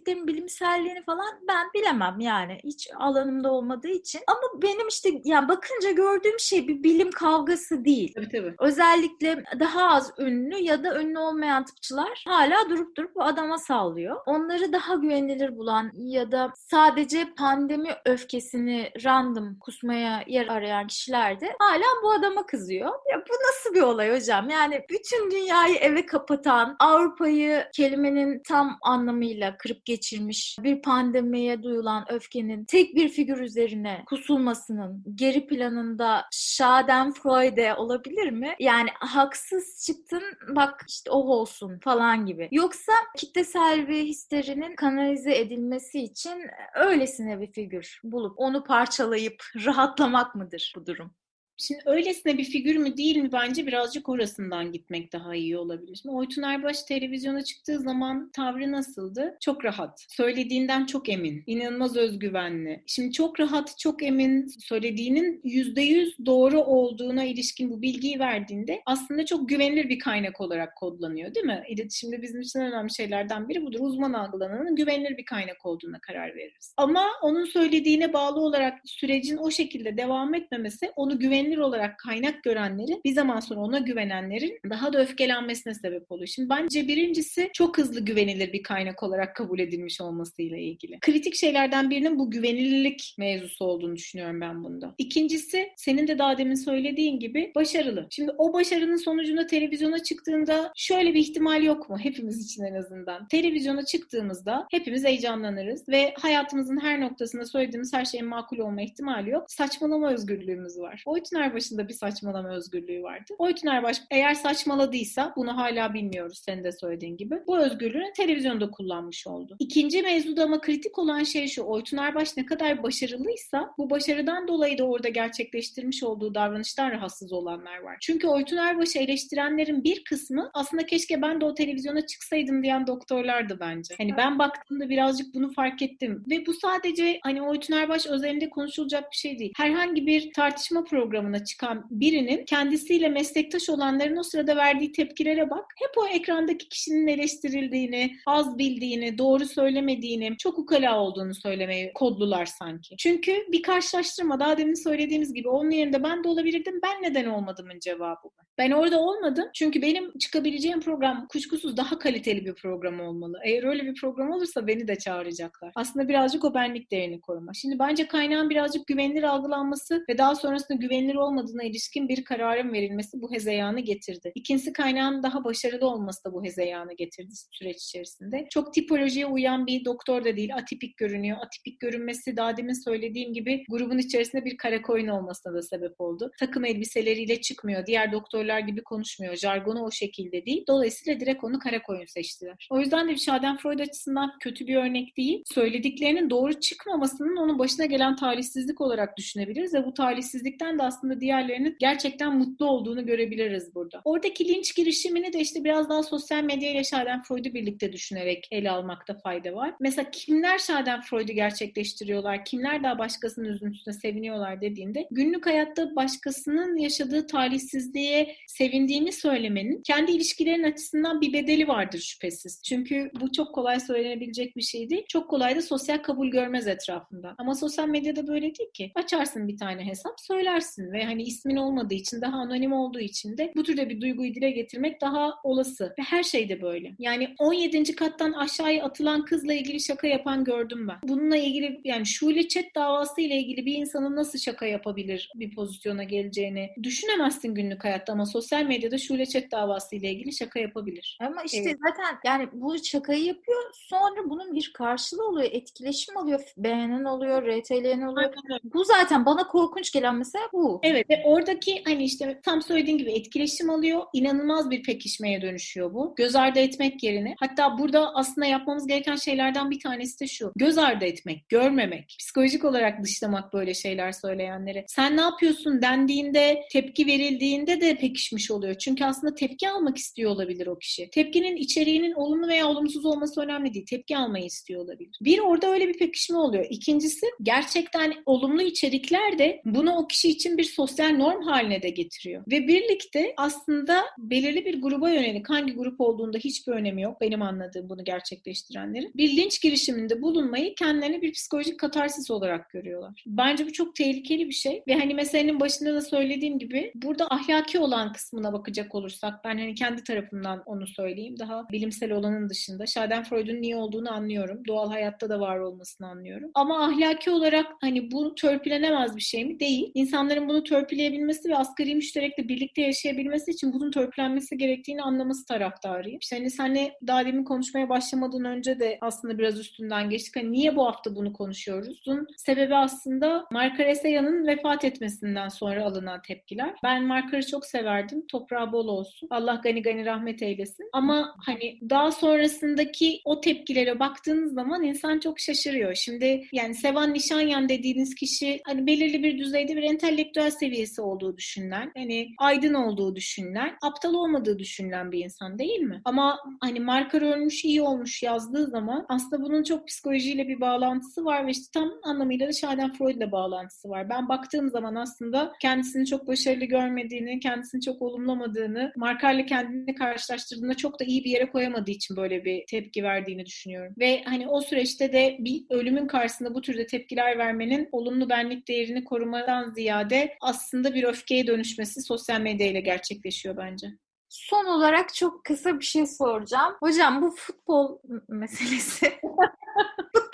söylediklerinin bilimselliğini falan ben bilemem yani. Hiç alanımda olmadığı için. Ama benim işte yani bakınca gördüğüm şey bir bilim kavgası değil. Tabii tabii. Özellikle daha az ünlü ya da ünlü olmayan tıpçılar hala durup durup bu adama sallıyor. Onları daha güvenilir bulan ya da sadece pandemi öfkesini random kusmaya yer arayan kişiler de hala bu adama kızıyor. Ya bu nasıl bir olay hocam? Yani bütün dünyayı eve kapatan, Avrupa'yı kelimenin tam anlamıyla kırıp geçirmiş bir pandemiye duyulan öfkenin tek bir figür üzerine kusulmasının geri planında Schadenfreude olabilir mi? Yani haksız çıktın bak işte o olsun falan gibi. Yoksa kitlesel bir histerinin kanalize edilmesi için öylesine bir figür bulup onu parçalayıp rahatlamak mıdır bu durum? Şimdi öylesine bir figür mü değil mi bence birazcık orasından gitmek daha iyi olabilir. Şimdi Oytun Erbaş televizyona çıktığı zaman tavrı nasıldı? Çok rahat. Söylediğinden çok emin. İnanılmaz özgüvenli. Şimdi çok rahat, çok emin söylediğinin yüzde yüz doğru olduğuna ilişkin bu bilgiyi verdiğinde aslında çok güvenilir bir kaynak olarak kodlanıyor değil mi? İletişimde bizim için önemli şeylerden biri budur. Uzman algılananın güvenilir bir kaynak olduğuna karar veririz. Ama onun söylediğine bağlı olarak sürecin o şekilde devam etmemesi onu güvenilir güvenilir olarak kaynak görenlerin bir zaman sonra ona güvenenlerin daha da öfkelenmesine sebep oluyor. Şimdi bence birincisi çok hızlı güvenilir bir kaynak olarak kabul edilmiş olmasıyla ilgili. Kritik şeylerden birinin bu güvenilirlik mevzusu olduğunu düşünüyorum ben bunda. İkincisi senin de daha demin söylediğin gibi başarılı. Şimdi o başarının sonucunda televizyona çıktığında şöyle bir ihtimal yok mu? Hepimiz için en azından. Televizyona çıktığımızda hepimiz heyecanlanırız ve hayatımızın her noktasında söylediğimiz her şeyin makul olma ihtimali yok. Saçmalama özgürlüğümüz var. Oytun Erbaş'ın bir saçmalama özgürlüğü vardı. Oytun Erbaş eğer saçmaladıysa bunu hala bilmiyoruz senin de söylediğin gibi. Bu özgürlüğünü televizyonda kullanmış oldu. İkinci mevzuda ama kritik olan şey şu. Oytun Erbaş ne kadar başarılıysa bu başarıdan dolayı da orada gerçekleştirmiş olduğu davranıştan rahatsız olanlar var. Çünkü Oytun Erbaş'ı eleştirenlerin bir kısmı aslında keşke ben de o televizyona çıksaydım diyen doktorlardı bence. Hani ben baktığımda birazcık bunu fark ettim. Ve bu sadece hani Oytun Erbaş özelinde konuşulacak bir şey değil. Herhangi bir tartışma programına çıkan birinin kendisiyle meslektaş olanların o sırada verdiği tepkilere bak. Hep o ekrandaki kişinin eleştirildiğini, az bildiğini, doğru söylemediğini, çok ukala olduğunu söylemeyi kodlular sanki. Çünkü bir karşılaştırma daha demin söylediğimiz gibi onun yerinde ben de olabilirdim, ben neden olmadımın cevabı. Ben orada olmadım çünkü benim çıkabileceğim program kuşkusuz daha kaliteli bir program olmalı. Eğer öyle bir program olursa beni de çağıracaklar. Aslında birazcık o benlik değerini koruma. Şimdi bence kaynağın birazcık güvenilir algılanması ve daha sonrasında güvenilir olmadığına ilişkin bir kararın verilmesi bu hezeyanı getirdi. İkincisi kaynağın daha başarılı olması da bu hezeyanı getirdi süreç içerisinde. Çok tipolojiye uyan bir doktor da değil, atipik görünüyor. Atipik görünmesi daha demin söylediğim gibi grubun içerisinde bir kara koyun olmasına da sebep oldu. Takım elbiseleriyle çıkmıyor. Diğer doktorlar gibi konuşmuyor. Jargonu o şekilde değil. Dolayısıyla direkt onu kara koyun seçtiler. O yüzden de Schadenfreude açısından kötü bir örnek değil. Söylediklerinin doğru çıkmamasının onun başına gelen talihsizlik olarak düşünebiliriz ve bu talihsizlikten de aslında diğerlerinin gerçekten mutlu olduğunu görebiliriz burada. Oradaki linç girişimini de işte biraz daha sosyal medya ile Schadenfreude'u birlikte düşünerek ele almakta fayda var. Mesela kimler Schadenfreude'u gerçekleştiriyorlar, kimler daha başkasının üzüntüsüne seviniyorlar dediğinde günlük hayatta başkasının yaşadığı talihsizliğe sevindiğini söylemenin kendi ilişkilerin açısından bir bedeli vardır şüphesiz. Çünkü bu çok kolay söylenebilecek bir şey değil. Çok kolay da sosyal kabul görmez etrafında. Ama sosyal medyada böyle değil ki. Açarsın bir tane hesap söylersin ve hani ismin olmadığı için daha anonim olduğu için de bu türde bir duyguyu dile getirmek daha olası. Ve her şey de böyle. Yani 17. kattan aşağıya atılan kızla ilgili şaka yapan gördüm ben. Bununla ilgili yani Şule Chat davası ile ilgili bir insanın nasıl şaka yapabilir bir pozisyona geleceğini düşünemezsin günlük hayatta ama sosyal medyada Şule Chat davası ile ilgili şaka yapabilir. Ama işte evet. zaten yani bu şakayı yapıyor sonra bunun bir karşılığı oluyor, etkileşim oluyor, beğenen oluyor, RT'leyen oluyor. Bu zaten bana korkunç gelen mesela bu. Evet ve oradaki hani işte tam söylediğin gibi etkileşim alıyor. inanılmaz bir pekişmeye dönüşüyor bu. Göz ardı etmek yerine. Hatta burada aslında yapmamız gereken şeylerden bir tanesi de şu. Göz ardı etmek, görmemek. Psikolojik olarak dışlamak böyle şeyler söyleyenleri. Sen ne yapıyorsun dendiğinde, tepki verildiğinde de peki pekişmiş oluyor. Çünkü aslında tepki almak istiyor olabilir o kişi. Tepkinin içeriğinin olumlu veya olumsuz olması önemli değil. Tepki almayı istiyor olabilir. Bir orada öyle bir pekişme oluyor. İkincisi gerçekten olumlu içerikler de bunu o kişi için bir sosyal norm haline de getiriyor. Ve birlikte aslında belirli bir gruba yönelik hangi grup olduğunda hiçbir önemi yok. Benim anladığım bunu gerçekleştirenlerin. Bir linç girişiminde bulunmayı kendilerine bir psikolojik katarsis olarak görüyorlar. Bence bu çok tehlikeli bir şey. Ve hani meselenin başında da söylediğim gibi burada ahlaki olan kısmına bakacak olursak ben hani kendi tarafımdan onu söyleyeyim. Daha bilimsel olanın dışında. Schadenfreud'un niye olduğunu anlıyorum. Doğal hayatta da var olmasını anlıyorum. Ama ahlaki olarak hani bu törpülenemez bir şey mi? Değil. İnsanların bunu törpüleyebilmesi ve asgari müşterekle birlikte yaşayabilmesi için bunun törpülenmesi gerektiğini anlaması taraftarıyım. İşte hani senle daha demin konuşmaya başlamadan önce de aslında biraz üstünden geçtik. Hani niye bu hafta bunu konuşuyoruz? Bunun sebebi aslında Mark Reseya'nın vefat etmesinden sonra alınan tepkiler. Ben Markar'ı çok severdim. Toprağı bol olsun. Allah gani gani rahmet eylesin. Ama hani daha sonrasındaki o tepkilere baktığınız zaman insan çok şaşırıyor. Şimdi yani Sevan Nişanyan dediğiniz kişi hani belirli bir düzeyde bir entelektüel seviyesi olduğu düşünülen, hani aydın olduğu düşünülen, aptal olmadığı düşünülen bir insan değil mi? Ama hani Markar ölmüş, iyi olmuş yazdığı zaman aslında bunun çok psikolojiyle bir bağlantısı var ve işte tam anlamıyla da Schadenfreude ile bağlantısı var. Ben baktığım zaman aslında kendisini çok başarılı görmediğini, kendisini çok olumlamadığını, Markar'la kendini karşılaştırdığında çok da iyi bir yere koyamadığı için böyle bir tepki verdiğini düşünüyorum. Ve hani o süreçte de bir ölümün karşısında bu türde tepkiler vermenin olumlu benlik değerini korumadan ziyade aslında bir öfkeye dönüşmesi sosyal medyayla gerçekleşiyor bence. Son olarak çok kısa bir şey soracağım. Hocam bu futbol meselesi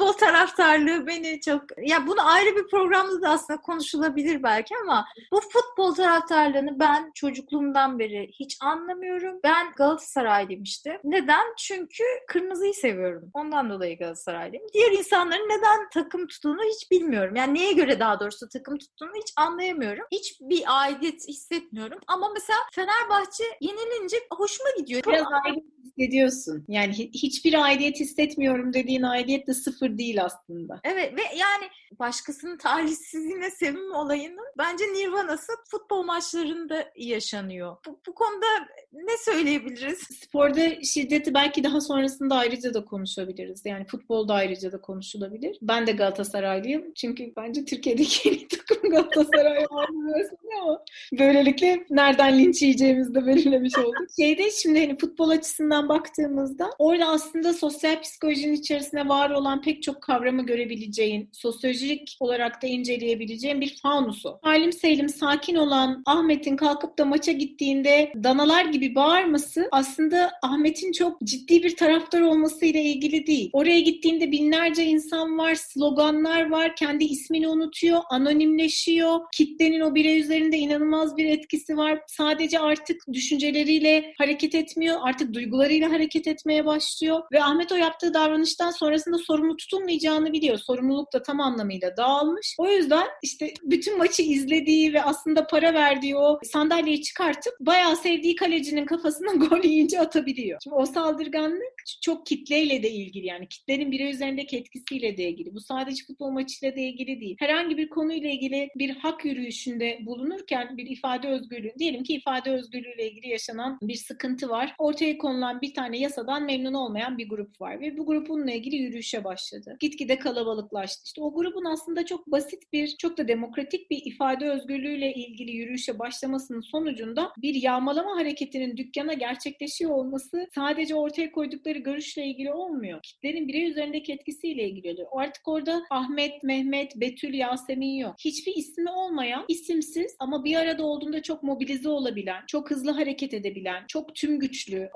futbol taraftarlığı beni çok ya bunu ayrı bir programda da aslında konuşulabilir belki ama bu futbol taraftarlığını ben çocukluğumdan beri hiç anlamıyorum. Ben Galatasaraylıyım işte. Neden? Çünkü kırmızıyı seviyorum. Ondan dolayı Galatasaraylıyım. Diğer insanların neden takım tuttuğunu hiç bilmiyorum. Yani neye göre daha doğrusu takım tuttuğunu hiç anlayamıyorum. Hiçbir aidiyet hissetmiyorum. Ama mesela Fenerbahçe yenilince hoşuma gidiyor. Biraz aidiyet hissediyorsun. Yani hiçbir aidiyet hissetmiyorum dediğin aidiyet de sıfır değil aslında. Evet ve yani başkasının talihsizliğine sevinme olayının bence nirvanası futbol maçlarında yaşanıyor. Bu, bu konuda ne söyleyebiliriz? Sporda şiddeti belki daha sonrasında ayrıca da konuşabiliriz. Yani futbolda ayrıca da konuşulabilir. Ben de Galatasaraylıyım. Çünkü bence Türkiye'deki en iyi takım Galatasaray ama böylelikle nereden linç yiyeceğimizi de belirlemiş olduk. Şeyde şimdi hani futbol açısından baktığımızda orada aslında sosyal psikolojinin içerisine var olan pek çok kavramı görebileceğin, sosyolojik olarak da inceleyebileceğin bir faunusu. Halim Selim sakin olan Ahmet'in kalkıp da maça gittiğinde danalar gibi bağırması aslında Ahmet'in çok ciddi bir taraftar olmasıyla ilgili değil. Oraya gittiğinde binlerce insan var, sloganlar var, kendi ismini unutuyor, anonimleşiyor. Kitlenin o birey üzerinde inanılmaz bir etkisi var. Sadece artık düşünceleriyle hareket etmiyor, artık duygularıyla hareket etmeye başlıyor ve Ahmet o yaptığı davranıştan sonrasında sorumlu tutulmayacağını biliyor. Sorumluluk da tam anlamıyla dağılmış. O yüzden işte bütün maçı izlediği ve aslında para verdiği o sandalyeyi çıkartıp bayağı sevdiği kalecinin kafasına gol yiyince atabiliyor. Şimdi o saldırganlık çok kitleyle de ilgili yani kitlenin birey üzerindeki etkisiyle de ilgili. Bu sadece futbol maçıyla da ilgili değil. Herhangi bir konuyla ilgili bir hak yürüyüşünde bulunurken bir ifade özgürlüğü, diyelim ki ifade özgürlüğüyle ilgili yaşanan bir sıkıntı var. Ortaya konulan bir tane yasadan memnun olmayan bir grup var ve bu grup ilgili yürüyüşe başladı. Gitgide kalabalıklaştı. İşte o grubun aslında çok basit bir, çok da demokratik bir ifade özgürlüğüyle ilgili yürüyüşe başlamasının sonucunda bir yağmalama hareketinin dükkana gerçekleşiyor olması sadece ortaya koydukları görüşle ilgili olmuyor. Kitlerin birey üzerindeki etkisiyle ilgili oluyor. Artık orada Ahmet, Mehmet, Betül, Yasemin yok. Hiçbir ismi olmayan, isimsiz ama bir arada olduğunda çok mobilize olabilen, çok hızlı hareket edebilen, çok tüm güçlü,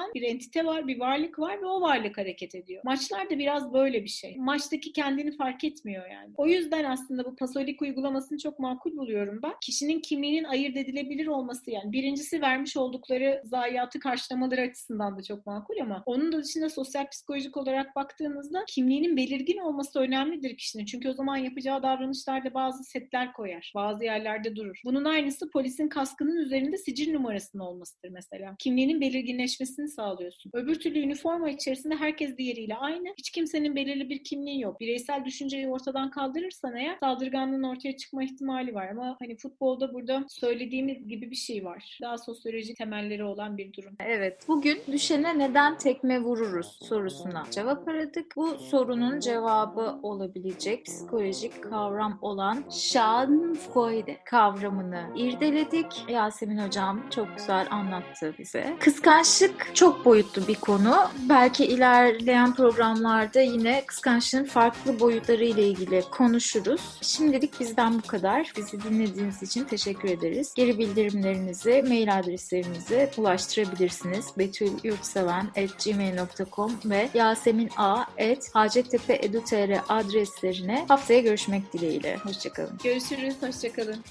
omnipotan bir entite var, bir varlık var ve o varlık hareket ediyor. Maçlar da biraz böyle bir şey. Maçtaki kendini fark etmiyor yani. O yüzden aslında bu pasolik uygulamasını çok makul buluyorum ben. Kişinin kimliğinin ayırt edilebilir olması yani birincisi vermiş oldukları zayiatı karşılamaları açısından da çok makul ama onun da dışında sosyal psikolojik olarak baktığınızda kimliğinin belirgin olması önemlidir kişinin. Çünkü o zaman yapacağı davranışlarda bazı setler koyar. Bazı yerlerde durur. Bunun aynısı polisin kaskının üzerinde sicil numarasının olmasıdır mesela. Kimliğinin belirginleşmesini sağlıyorsun. Öbür türlü üniforma içerisinde herkes diğeriyle aynı. Hiç kimsenin belirli bir kimliğin yok. Bireysel düşünceyi ortadan kaldırırsan eğer saldırganlığın ortaya çıkma ihtimali var. Ama hani futbolda burada söylediğimiz gibi bir şey var. Daha sosyolojik temelleri olan bir durum. Evet, bugün düşene neden tekme vururuz sorusuna cevap aradık. Bu sorunun cevabı olabilecek psikolojik kavram olan Schadenfreude kavramını irdeledik. Yasemin hocam çok güzel anlattı bize. Kıskançlık çok boyutlu bir konu. Belki ilerleyen programlarda yine kıskançlığın farklı boyutları ile ilgili konuşuruz. Şimdilik bizden bu kadar. Bizi dinlediğiniz için teşekkür ederiz. Geri bildirimlerinizi mail adreslerimize ulaştırabilirsiniz. betülyurtseven.gmail.com ve yasemina.hacettepe.edu.tr adreslerine haftaya görüşmek dileğiyle. Hoşçakalın. Görüşürüz. Hoşçakalın.